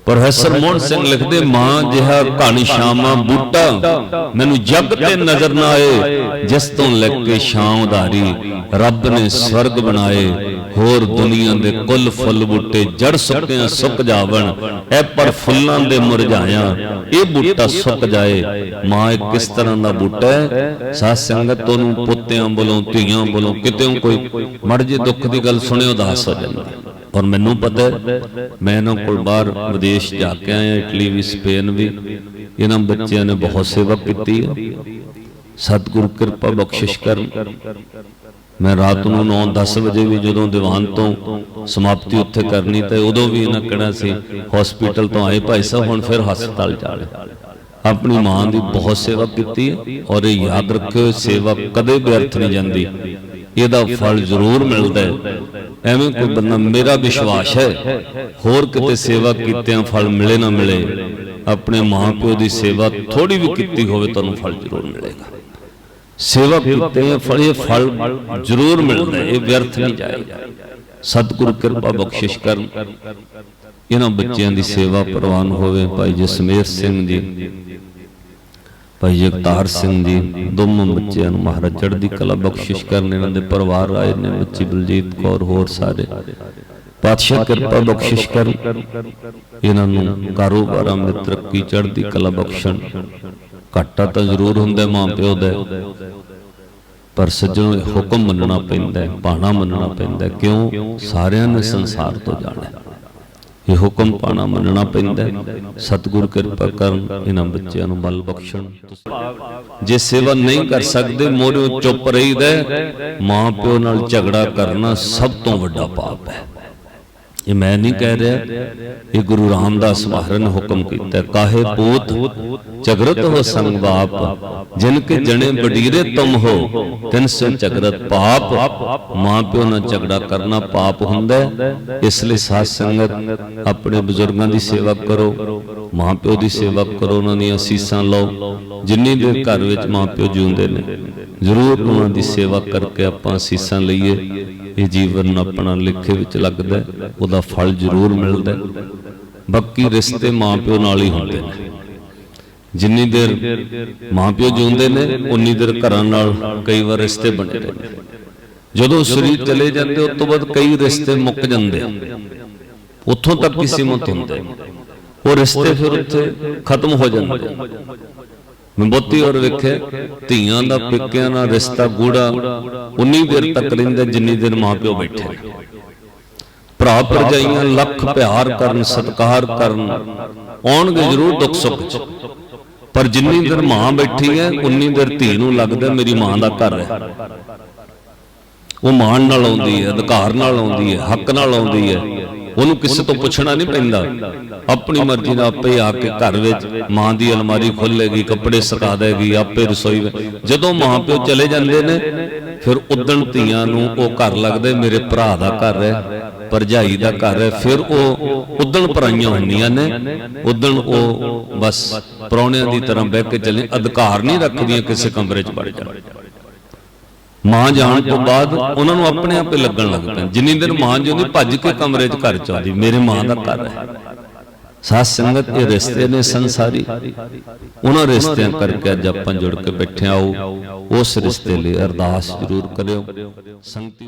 ਪ੍ਰੋਫੈਸਰ ਮੋਹਨ ਸਿੰਘ ਲਿਖਦੇ ਮਾਂ ਜਿਹਾ ਘਣ ਸ਼ਾਮਾ ਬੂਟਾ ਮੈਨੂੰ ਜਗ ਤੇ ਨਜ਼ਰ ਨਾ ਆਏ ਜਿਸ ਤੋਂ ਲੈ ਕੇ ਛਾਂ ਉਧਾਰੀ ਰੱਬ ਨੇ ਸਵਰਗ ਬਣਾਏ ਹੋਰ ਦੁਨੀਆ ਦੇ ਕੁੱਲ ਫੁੱਲ ਬੂਟੇ ਜੜ ਸੁੱਕਿਆਂ ਸੁੱਕ ਜਾਵਣ ਐ ਪਰ ਫੁੱਲਾਂ ਦੇ ਮੁਰਝਾਇਆ ਇਹ ਬੂਟਾ ਸੁੱਕ ਜਾਏ ਮਾਂ ਇੱਕ ਕਿਸ ਤਰ੍ਹਾਂ ਦਾ ਬੂਟਾ ਹੈ? ਸਾਧ ਸੰਗਤ ਤੋਂ ਪੁੱਤਿਆਂ ਬੋਲੋਂ ਧੀਆਂ ਬੋਲੋਂ ਕਿਤੇ ਕੋਈ ਮੜ ਜੇ ਦੁੱਖ ਦੀ ਗੱਲ ਸੁਣੇ ਉਦਾਸ ਹੋ ਜਾਂਦਾ ਔਰ ਮੈਨੂੰ ਪਤਾ ਹੈ, ਮੈਂ ਇਹਨਾਂ ਕੋਲ ਬਾਹਰ ਵਿਦੇਸ਼ ਜਾ ਕੇ ਆਇਆ, ਇਟਲੀ ਵੀ, ਸਪੇਨ ਵੀ। ਇਹਨਾਂ ਬੱਚਿਆਂ ਨੇ ਬਹੁਤ ਸੇਵਾ ਕੀਤੀ ਹੈ। ਸਤਿਗੁਰੂ ਕਿਰਪਾ ਬਖਸ਼ਿਸ਼ ਕਰਨ। ਮੈਂ ਰਾਤ ਨੂੰ 9-10 ਵਜੇ ਵੀ ਜਦੋਂ ਦੀਵਾਨ ਤੋਂ ਸਮਾਪਤੀ ਉੱਥੇ ਕਰਨੀ, ਤੇ ਉਦੋਂ ਵੀ ਇਹਨਾਂ ਕਿਹੜਾ ਸੀ ਹਸਪੀਟਲ ਤੋਂ ਆਏ ਭਾਈ ਸਾਹਿਬ, ਹੁਣ ਫਿਰ ਹਸਪਤਾਲ ਜਾਣੇ ਆਪਣੀ ਮਾਂ ਦੀ ਬਹੁਤ ਸੇਵਾ ਕੀਤੀ ਹੈ ਔਰ ਇਹ ਯਾਦ ਰੱਖਿਓ, ਸੇਵਾ ਕਦੇ ਵਿਅਰਥ ਨਹੀਂ ਜਾਂਦੀ। ਇਹਦਾ ਫਲ ਜ਼ਰੂਰ ਮਿਲਦਾ ਹੈ। ਐਵੇਂ ਕੋਈ ਬੰਦਾ ਮੇਰਾ ਵਿਸ਼ਵਾਸ ਹੈ, ਹੋਰ ਕਿਤੇ ਸੇਵਾ ਕੀਤਿਆਂ ਫਲ ਮਿਲੇ ਨਾ ਮਿਲੇ, ਆਪਣੇ ਮਾਂ ਪਿਓ ਦੀ ਸੇਵਾ ਥੋੜੀ ਵੀ ਕੀਤੀ ਹੋਵੇ ਤੁਹਾਨੂੰ ਫਲ ਜ਼ਰੂਰ ਮਿਲੇਗਾ। ਸੇਵਾ ਕੀਤੇ ਫਲ, ਇਹ ਫਲ ਜ਼ਰੂਰ ਮਿਲਦਾ ਇਹ ਵਿਅਰਥ ਨਹੀਂ ਜਾਏਗਾ। ਸਤਿਗੁਰੂ ਕਿਰਪਾ ਬਖਸ਼ਿਸ਼ ਕਰਨ। ਇਹਨਾਂ ਬੱਚਿਆਂ ਦੀ ਸੇਵਾ ਪ੍ਰਵਾਨ ਹੋਵੇ, ਭਾਈ ਜਸਮੇਰ ਸਿੰਘ ਜੀ। ਭਾਈ ਜਗਤਾਰ ਸਿੰਘ ਜੀ ਦੋਵੇਂ ਬੱਚਿਆਂ ਨੂੰ ਮਹਾਰਾਜ ਚੜ੍ਹਦੀ ਕਲਾ ਬਖਸ਼ਿਸ਼ ਕਰਨ, ਇਹਨਾਂ ਦੇ ਪਰਿਵਾਰ ਆਏ ਨੇ, ਬੱਚੀ ਬਲਜੀਤ ਕੌਰ, ਹੋਰ ਸਾਰੇ। ਪਾਤਸ਼ਾਹ ਕਿਰਪਾ ਬਖਸ਼ਿਸ਼ ਕਰਨ, ਇਹਨਾਂ ਨੂੰ ਕਾਰੋਬਾਰਾਂ ਵਿੱਚ ਤਰੱਕੀ, ਚੜ੍ਹਦੀ ਕਲਾ ਬਖਸ਼ਣ। ਘਾਟਾ ਤਾਂ ਜ਼ਰੂਰ ਹੁੰਦਾ ਮਾਂ ਪਿਓ ਦਾ, ਪਰ ਸੱਜਣੋ ਹੁਕਮ ਮੰਨਣਾ ਪੈਂਦਾ ਹੈ ਬਾਣਾ ਮੰਨਣਾ ਪੈਂਦਾ ਕਿਉਂ? ਸਾਰਿਆਂ ਨੇ ਸੰਸਾਰ ਤੋਂ ਜਾਣਾ ਇਹ ਹੁਕਮ ਪਾਣਾ, ਮੰਨਣਾ ਪੈਂਦਾ ਸਤਿਗੁਰ ਕਿਰਪਾ ਕਰਨ ਇਹਨਾਂ ਬੱਚਿਆਂ ਨੂੰ ਬਲ ਬਖਸ਼ਣ। ਜੇ ਸੇਵਾ ਨਹੀਂ ਕਰ ਸਕਦੇ ਮੋਰਿਓ ਚੁੱਪ ਰਹੀਦਾ ਮਾਂ ਪਿਓ ਨਾਲ ਝਗੜਾ ਕਰਨਾ ਸਭ ਤੋਂ ਵੱਡਾ ਪਾਪ ਹੈ। ਇਹ ਮੈਂ ਨਹੀਂ ਕਹਿ ਰਿਹਾ ਇਹ ਗੁਰੂ ਰਾਮਦਾਸ ਮਹਾਰਾਜ ਹੁਕਮ ਕੀਤਾ। ਕਾਹੇ ਪੂਤ ਝਗੜਤ ਹੋ ਸੰਗ ਬਾਪ, ਜਿਨ ਕੇ ਜਣੇ ਬਡੀਰੇ ਤੁਮ ਹੋ, ਤਿਨ ਸੇ ਝਗੜਤ ਪਾਪ, ਮਾਂ ਪਿਓ ਨਾਲ ਝਗੜਾ ਕਰਨਾ ਪਾਪ ਹੁੰਦਾ ਇਸ ਲਈ ਸਾਧ ਸੰਗਤ ਆਪਣੇ ਬਜ਼ੁਰਗਾਂ ਦੀ ਸੇਵਾ ਕਰੋ, ਮਾਂ ਪਿਓ ਦੀ ਸੇਵਾ ਕਰੋ, ਉਹਨਾਂ ਦੀਆਂ ਅਸੀਸਾਂ ਲਓ। ਜਿੰਨੀ ਦੇਰ ਘਰ ਵਿੱਚ ਮਾਂ ਪਿਓ ਜਿਉਂਦੇ ਨੇ, ਜ਼ਰੂਰ ਉਹਨਾਂ ਦੀ ਸੇਵਾ ਕਰਕੇ ਆਪਾਂ ਅਸੀਸਾਂ ਲਈਏ। ਇਹ ਜੀਵਨ ਆਪਣਾ ਲਿਖੇ ਵਿੱਚ ਲੱਗਦਾ ਉਹਦਾ ਫਲ ਜ਼ਰੂਰ ਮਿਲਦਾ ਬਾਕੀ ਰਿਸ਼ਤੇ ਮਾਂ ਨਾਲ ਹੀ ਹੁੰਦੇ ਨੇ। ਜਿੰਨੀ ਦੇਰ ਮਾਂ ਜਿਉਂਦੇ ਨੇ, ਉਨੀ ਦੇਰ ਘਰਾਂ ਨਾਲ ਕਈ ਵਾਰ ਰਿਸ਼ਤੇ ਬਣੇ ਰਹਿੰਦੇ ਜਦੋਂ ਸਰੀਰ ਚਲੇ ਜਾਂਦੇ, ਉਸ ਤੋਂ ਬਾਅਦ ਕਈ ਰਿਸ਼ਤੇ ਮੁੱਕ ਜਾਂਦੇ ਉੱਥੋਂ ਤੱਕ ਹੀ ਸੀਮਤ ਹੁੰਦੇ ਉਹ ਰਿਸ਼ਤੇ ਫਿਰ ਉੱਥੇ ਖਤਮ ਹੋ ਜਾਂਦੇ ਮੈਂ ਬਹੁਤੀ ਹੋਰ ਵੇਖਿਆ ਧੀਆਂ ਦਾ, ਪਿੱਕਿਆਂ ਨਾਲ ਰਿਸ਼ਤਾ ਗੂੜਾ, ਉਨੀ ਦੇਰ ਤੱਕ ਰਹਿੰਦਾ, ਜਿੰਨੀ ਦੇਰ ਮਾਂ ਬੈਠੇ। ਭਰਾ ਭਰਜਾਈਆਂ ਲੱਖ ਪਿਆਰ ਕਰਨ, ਸਤਿਕਾਰ ਕਰਨ, ਆਉਣਗੇ ਜ਼ਰੂਰ ਦੁੱਖ ਸੁੱਖ ਚ। ਪਰ ਜਿੰਨੀ ਦੇਰ ਮਾਂ ਬੈਠੀ ਹੈ, ਉਨੀ ਦੇਰ ਧੀ ਨੂੰ ਲੱਗਦਾ ਮੇਰੀ ਮਾਂ ਦਾ ਘਰ ਹੈ। ਉਹ ਮਾਣ ਨਾਲ ਆਉਂਦੀ ਹੈ, ਅਧਿਕਾਰ ਨਾਲ ਆਉਂਦੀ ਹੈ, ਹੱਕ ਨਾਲ ਆਉਂਦੀ ਹੈ। ਉਹਨੂੰ ਕਿਸੇ ਤੋਂ ਪੁੱਛਣਾ ਨਹੀਂ ਪੈਂਦਾ। ਆਪਣੀ ਮਰਜ਼ੀ ਨਾਲ ਆਪੇ ਆ ਕੇ ਘਰ ਵਿੱਚ ਮਾਂ ਦੀ ਅਲਮਾਰੀ ਖੁੱਲੇਗੀ, ਕੱਪੜੇ ਸੁਕਾ ਦੇਗੀ, ਆਪੇ ਰਸੋਈ ਜਦੋਂ ਮਾਂ ਪਿਓ ਚਲੇ ਜਾਂਦੇ ਨੇ, ਫਿਰ ਉਦਣ ਧੀਆਂ ਨੂੰ ਉਹ ਘਰ ਲੱਗਦੇ, ਮੇਰੇ ਭਰਾ ਦਾ ਘਰ ਹੈ, ਭਰਜਾਈ ਦਾ ਘਰ ਹੈ, ਫਿਰ ਉਹ ਉਦਣ ਪਰਾਈਆਂ ਹੁੰਦੀਆਂ ਨੇ, ਉਦਣ ਉਹ ਬਸ ਪ੍ਰਾਹੁਣਿਆਂ ਦੀ ਤਰ੍ਹਾਂ ਬਹਿ ਕੇ ਚੱਲੇ, ਅਧਿਕਾਰ ਨਹੀਂ ਰੱਖਦੀਆਂ ਕਿਸੇ ਕਮਰੇ 'ਚ ਵੜ ਜਾਣ। ਮਾਂ ਜਾਣ ਤੋਂ ਬਾਅਦ ਉਹਨਾਂ ਨੂੰ ਆਪਣੇ ਆਪੇ ਲੱਗਣ ਲੱਗ ਪੈਂਦਾ ਜਿੰਨੀ ਦਿਨ ਮਾਂ ਜਿਉਂਦੀ ਭੱਜ ਕੇ ਕਮਰੇ 'ਚ ਘਰ ਚ ਆਉਂਦੀ ਮੇਰੇ ਮਾਂ ਦਾ ਘਰ ਹੈ। ਸਾਧ ਸੰਗਤ ਇਹ ਰਿਸ਼ਤੇ ਨੇ ਸੰਸਾਰੀ। ਉਹਨਾਂ ਰਿਸ਼ਤਿਆਂ ਕਰਕੇ ਅੱਜ ਆਪਾਂ ਜੁੜ ਕੇ ਬੈਠੇ ਆਓ ਉਸ ਰਿਸ਼ਤੇ ਲਈ ਅਰਦਾਸ ਜ਼ਰੂਰ ਕਰਿਓ। ਸੰਗਤੀ